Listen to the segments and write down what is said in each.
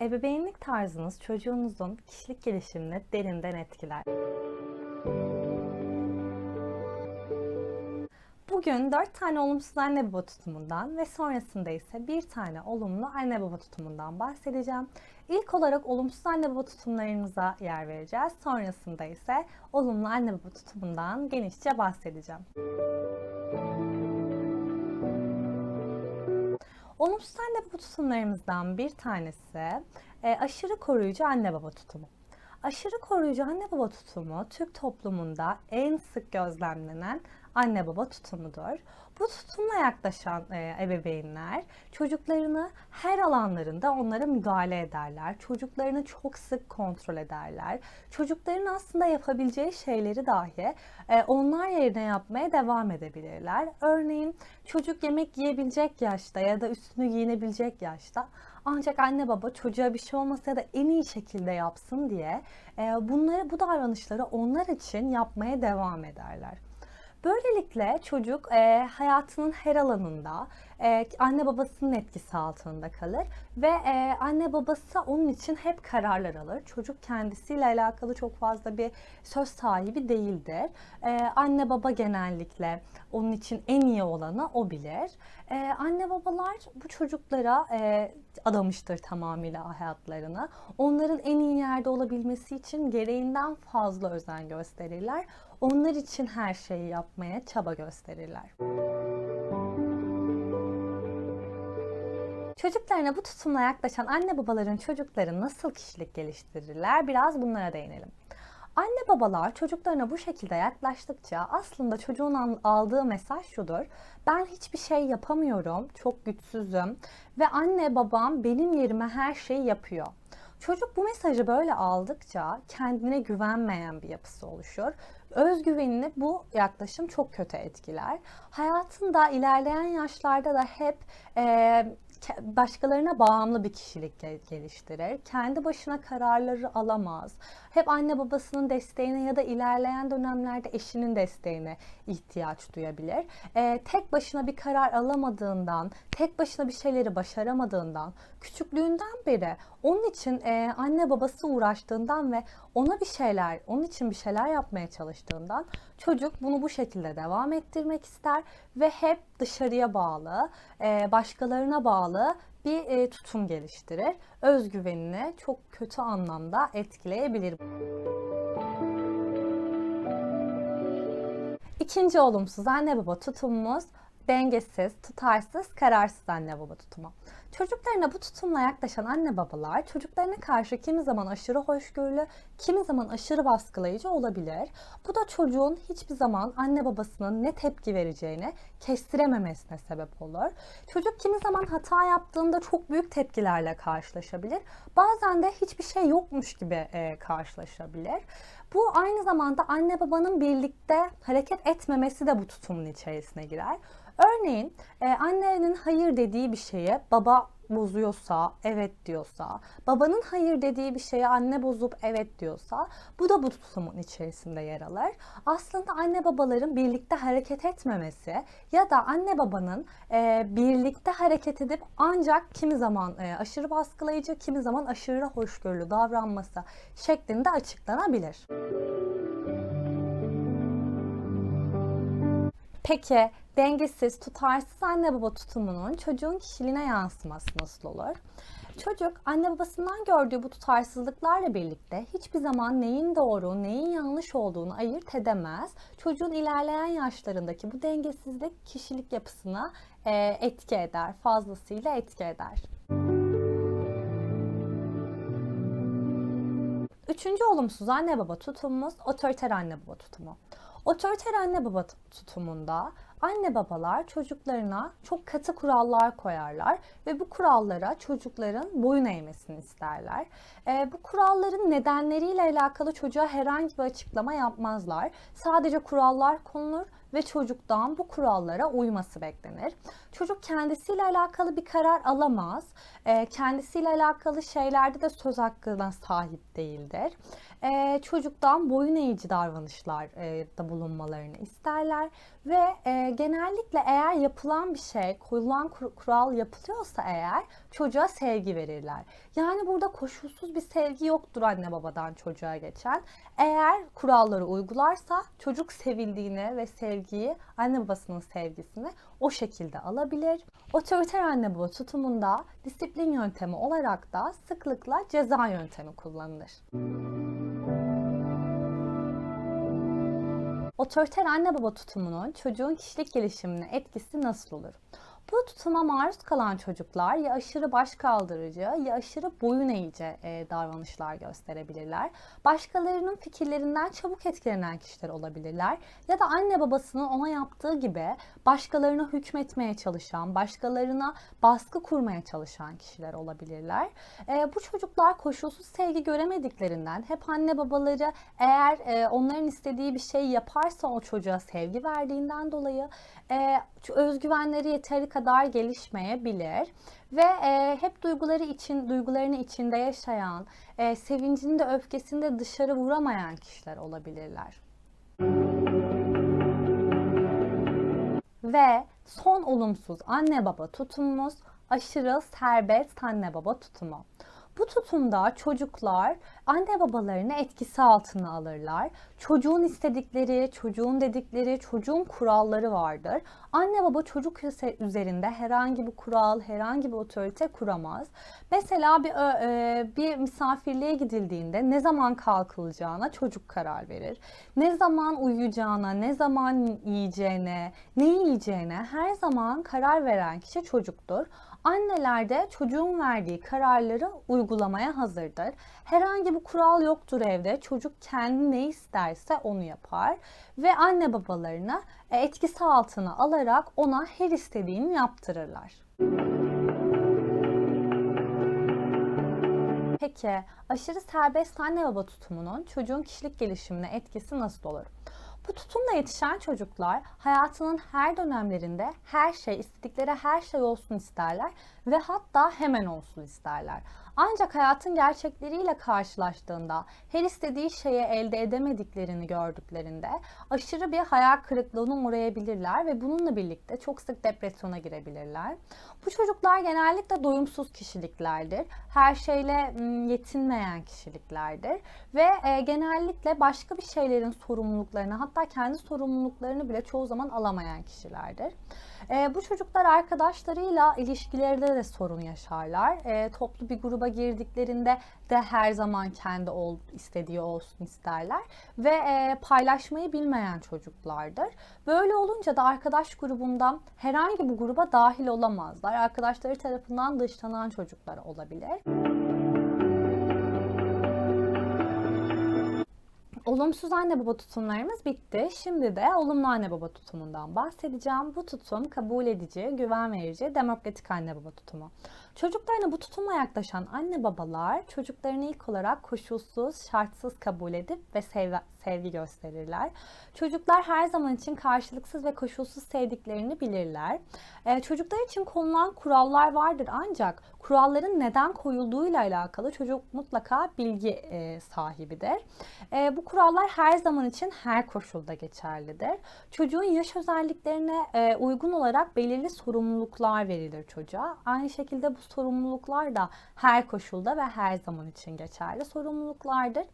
Ebeveynlik tarzınız çocuğunuzun kişilik gelişimini derinden etkiler. Bugün 4 tane olumsuz anne baba tutumundan ve sonrasında ise bir tane olumlu anne baba tutumundan bahsedeceğim. İlk olarak olumsuz anne baba tutumlarınıza yer vereceğiz. Sonrasında ise olumlu anne baba tutumundan genişçe bahsedeceğim. Olumsuz anne baba tutumlarımızdan bir tanesi e, aşırı koruyucu anne baba tutumu. Aşırı koruyucu anne baba tutumu Türk toplumunda en sık gözlemlenen anne baba tutumudur. Bu tutumla yaklaşan e, ebeveynler çocuklarını her alanlarında onlara müdahale ederler. Çocuklarını çok sık kontrol ederler. Çocukların aslında yapabileceği şeyleri dahi e, onlar yerine yapmaya devam edebilirler. Örneğin çocuk yemek yiyebilecek yaşta ya da üstünü giyinebilecek yaşta ancak anne baba çocuğa bir şey olmasa da en iyi şekilde yapsın diye e, bunları bu davranışları onlar için yapmaya devam ederler. Böylelikle çocuk e, hayatının her alanında e, anne babasının etkisi altında kalır ve e, anne babası onun için hep kararlar alır. Çocuk kendisiyle alakalı çok fazla bir söz sahibi değildir. E, anne baba genellikle onun için en iyi olanı o bilir. E, anne babalar bu çocuklara e, adamıştır tamamıyla hayatlarını. Onların en iyi yerde olabilmesi için gereğinden fazla özen gösterirler. Onlar için her şeyi yapmaya çaba gösterirler. Çocuklarına bu tutumla yaklaşan anne babaların çocukları nasıl kişilik geliştirirler? Biraz bunlara değinelim. Anne babalar çocuklarına bu şekilde yaklaştıkça aslında çocuğun aldığı mesaj şudur. Ben hiçbir şey yapamıyorum, çok güçsüzüm ve anne babam benim yerime her şeyi yapıyor. Çocuk bu mesajı böyle aldıkça kendine güvenmeyen bir yapısı oluşur. Özgüvenini bu yaklaşım çok kötü etkiler. Hayatında ilerleyen yaşlarda da hep e, başkalarına bağımlı bir kişilik geliştirir. Kendi başına kararları alamaz. Hep anne babasının desteğine ya da ilerleyen dönemlerde eşinin desteğine ihtiyaç duyabilir. Ee, tek başına bir karar alamadığından, tek başına bir şeyleri başaramadığından, küçüklüğünden beri onun için e, anne babası uğraştığından ve ona bir şeyler, onun için bir şeyler yapmaya çalıştığından çocuk bunu bu şekilde devam ettirmek ister ve hep dışarıya bağlı, e, başkalarına bağlı bir e, tutum geliştirir. Özgüvenini çok kötü anlamda etkileyebilir. İkinci olumsuz anne baba tutumumuz dengesiz, tutarsız, kararsız anne baba tutumu. Çocuklarına bu tutumla yaklaşan anne babalar çocuklarına karşı kimi zaman aşırı hoşgörülü, kimi zaman aşırı baskılayıcı olabilir. Bu da çocuğun hiçbir zaman anne babasının ne tepki vereceğini kestirememesine sebep olur. Çocuk kimi zaman hata yaptığında çok büyük tepkilerle karşılaşabilir. Bazen de hiçbir şey yokmuş gibi e, karşılaşabilir. Bu aynı zamanda anne babanın birlikte hareket etmemesi de bu tutumun içerisine girer. Örneğin e, annenin hayır dediği bir şeye baba bozuyorsa, evet diyorsa, babanın hayır dediği bir şeye anne bozup evet diyorsa bu da bu tutumun içerisinde yer alır. Aslında anne babaların birlikte hareket etmemesi ya da anne babanın e, birlikte hareket edip ancak kimi zaman e, aşırı baskılayıcı, kimi zaman aşırı hoşgörülü davranması şeklinde açıklanabilir. Peki dengesiz, tutarsız anne baba tutumunun çocuğun kişiliğine yansıması nasıl olur? Çocuk anne babasından gördüğü bu tutarsızlıklarla birlikte hiçbir zaman neyin doğru, neyin yanlış olduğunu ayırt edemez. Çocuğun ilerleyen yaşlarındaki bu dengesizlik kişilik yapısına e, etki eder, fazlasıyla etki eder. Üçüncü olumsuz anne baba tutumumuz otoriter anne baba tutumu. Otoriter anne baba tutumunda anne babalar çocuklarına çok katı kurallar koyarlar ve bu kurallara çocukların boyun eğmesini isterler. E, bu kuralların nedenleriyle alakalı çocuğa herhangi bir açıklama yapmazlar. Sadece kurallar konulur ve çocuktan bu kurallara uyması beklenir. Çocuk kendisiyle alakalı bir karar alamaz. E, kendisiyle alakalı şeylerde de söz hakkına sahip değildir. e, çocuktan boyun eğici davranışlar e, da bulunmalarını isterler ve e, genellikle eğer yapılan bir şey, koyulan kur- kural yapılıyorsa eğer çocuğa sevgi verirler. Yani burada koşulsuz bir sevgi yoktur anne babadan çocuğa geçen. Eğer kuralları uygularsa çocuk sevildiğini ve sevgiyi, anne babasının sevgisini o şekilde alabilir. Otoriter anne baba tutumunda disiplin yöntemi olarak da sıklıkla ceza yöntemi kullanılır. Otoriter anne baba tutumunun çocuğun kişilik gelişimine etkisi nasıl olur? Bu tutuma maruz kalan çocuklar ya aşırı başkaldırıcı ya aşırı boyun eğici e, davranışlar gösterebilirler. Başkalarının fikirlerinden çabuk etkilenen kişiler olabilirler. Ya da anne babasının ona yaptığı gibi başkalarına hükmetmeye çalışan, başkalarına baskı kurmaya çalışan kişiler olabilirler. E, bu çocuklar koşulsuz sevgi göremediklerinden hep anne babaları eğer e, onların istediği bir şey yaparsa o çocuğa sevgi verdiğinden dolayı e, özgüvenleri yeteri gelişmeyebilir ve e, hep duyguları için duygularını içinde yaşayan, e, sevincini de öfkesini de dışarı vuramayan kişiler olabilirler. Ve son olumsuz anne baba tutumumuz aşırı serbest anne baba tutumu. Bu tutumda çocuklar anne babalarını etkisi altına alırlar. Çocuğun istedikleri, çocuğun dedikleri, çocuğun kuralları vardır. Anne baba çocuk üzerinde herhangi bir kural, herhangi bir otorite kuramaz. Mesela bir e, bir misafirliğe gidildiğinde ne zaman kalkılacağına çocuk karar verir. Ne zaman uyuyacağına, ne zaman yiyeceğine, ne yiyeceğine her zaman karar veren kişi çocuktur. Anneler de çocuğun verdiği kararları uygulamaya hazırdır. Herhangi bir kural yoktur evde. Çocuk kendi ne isterse onu yapar ve anne babalarını etkisi altına alarak ona her istediğini yaptırırlar. Peki aşırı serbest anne baba tutumunun çocuğun kişilik gelişimine etkisi nasıl olur? Bu tutumla yetişen çocuklar hayatının her dönemlerinde her şey, istedikleri her şey olsun isterler ve hatta hemen olsun isterler. Ancak hayatın gerçekleriyle karşılaştığında her istediği şeyi elde edemediklerini gördüklerinde aşırı bir hayal kırıklığına uğrayabilirler ve bununla birlikte çok sık depresyona girebilirler. Bu çocuklar genellikle doyumsuz kişiliklerdir. Her şeyle yetinmeyen kişiliklerdir ve e, genellikle başka bir şeylerin sorumluluklarını hatta kendi sorumluluklarını bile çoğu zaman alamayan kişilerdir. E, bu çocuklar arkadaşlarıyla ilişkilerinde de sorun yaşarlar. E, toplu bir gruba girdiklerinde de her zaman kendi ol, istediği olsun isterler ve e, paylaşmayı bilmeyen çocuklardır. Böyle olunca da arkadaş grubundan herhangi bir gruba dahil olamazlar. Arkadaşları tarafından dışlanan çocuklar olabilir. Olumsuz anne baba tutumlarımız bitti. Şimdi de olumlu anne baba tutumundan bahsedeceğim. Bu tutum kabul edici, güven verici, demokratik anne baba tutumu. Çocuklarına bu tutumla yaklaşan anne babalar çocuklarını ilk olarak koşulsuz, şartsız kabul edip ve sev sevgi gösterirler. Çocuklar her zaman için karşılıksız ve koşulsuz sevdiklerini bilirler. Ee, çocuklar için konulan kurallar vardır ancak kuralların neden koyulduğuyla alakalı çocuk mutlaka bilgi e, sahibidir. E, bu kurallar her zaman için her koşulda geçerlidir. Çocuğun yaş özelliklerine e, uygun olarak belirli sorumluluklar verilir çocuğa. Aynı şekilde bu sorumluluklar da her koşulda ve her zaman için geçerli sorumluluklardır.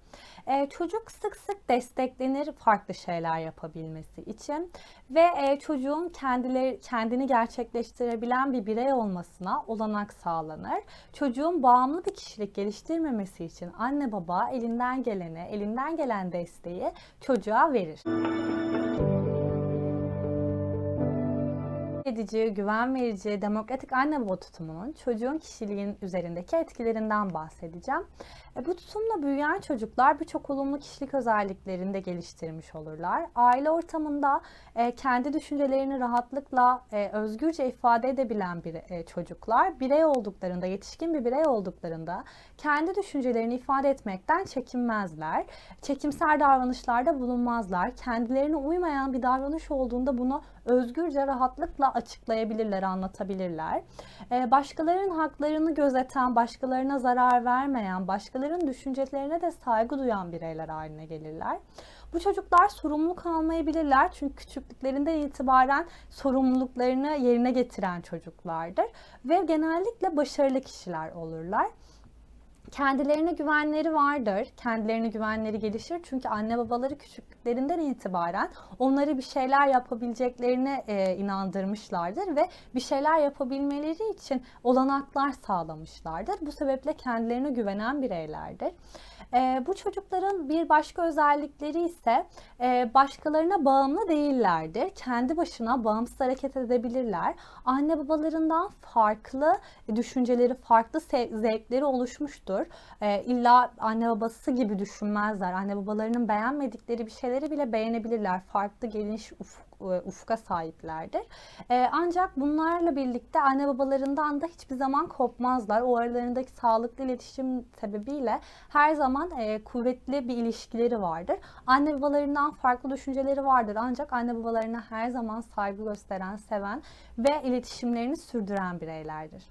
E, çocuk sık sık desteklenir farklı şeyler yapabilmesi için ve e, çocuğun kendileri kendini gerçekleştirebilen bir birey olmasına olanak sağlanır. Çocuğun bağımlı bir kişilik geliştirmemesi için anne baba elinden geleni, elinden gelen desteği çocuğa verir edici, güven verici, demokratik anne baba tutumunun çocuğun kişiliğin üzerindeki etkilerinden bahsedeceğim. E, bu tutumla büyüyen çocuklar birçok olumlu kişilik özelliklerini de geliştirmiş olurlar. Aile ortamında e, kendi düşüncelerini rahatlıkla e, özgürce ifade edebilen bir e, çocuklar birey olduklarında, yetişkin bir birey olduklarında kendi düşüncelerini ifade etmekten çekinmezler. Çekimser davranışlarda bulunmazlar. Kendilerine uymayan bir davranış olduğunda bunu özgürce, rahatlıkla açıklayabilirler, anlatabilirler. Ee, başkalarının haklarını gözeten, başkalarına zarar vermeyen, başkalarının düşüncelerine de saygı duyan bireyler haline gelirler. Bu çocuklar sorumluluk almayı bilirler çünkü küçüklüklerinden itibaren sorumluluklarını yerine getiren çocuklardır ve genellikle başarılı kişiler olurlar. Kendilerine güvenleri vardır. Kendilerine güvenleri gelişir. Çünkü anne babaları küçüklüklerinden itibaren onları bir şeyler yapabileceklerine e, inandırmışlardır ve bir şeyler yapabilmeleri için olanaklar sağlamışlardır. Bu sebeple kendilerine güvenen bireylerdir. E, bu çocukların bir başka özellikleri ise e, başkalarına bağımlı değillerdir. Kendi başına bağımsız hareket edebilirler. Anne babalarından farklı düşünceleri, farklı zevkleri oluşmuştur. E, illa anne babası gibi düşünmezler. Anne babalarının beğenmedikleri bir şeyleri bile beğenebilirler. Farklı geniş ufuk e, ufka sahiplerdir. E, ancak bunlarla birlikte anne babalarından da hiçbir zaman kopmazlar. O aralarındaki sağlıklı iletişim sebebiyle her zaman e, kuvvetli bir ilişkileri vardır. Anne babalarından farklı düşünceleri vardır ancak anne babalarına her zaman saygı gösteren, seven ve iletişimlerini sürdüren bireylerdir.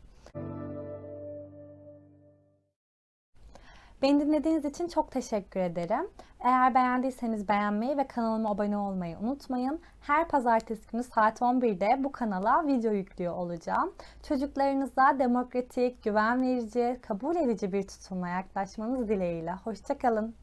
Beni dinlediğiniz için çok teşekkür ederim. Eğer beğendiyseniz beğenmeyi ve kanalıma abone olmayı unutmayın. Her pazartesi günü saat 11'de bu kanala video yüklüyor olacağım. Çocuklarınıza demokratik, güven verici, kabul edici bir tutumla yaklaşmanız dileğiyle. Hoşçakalın.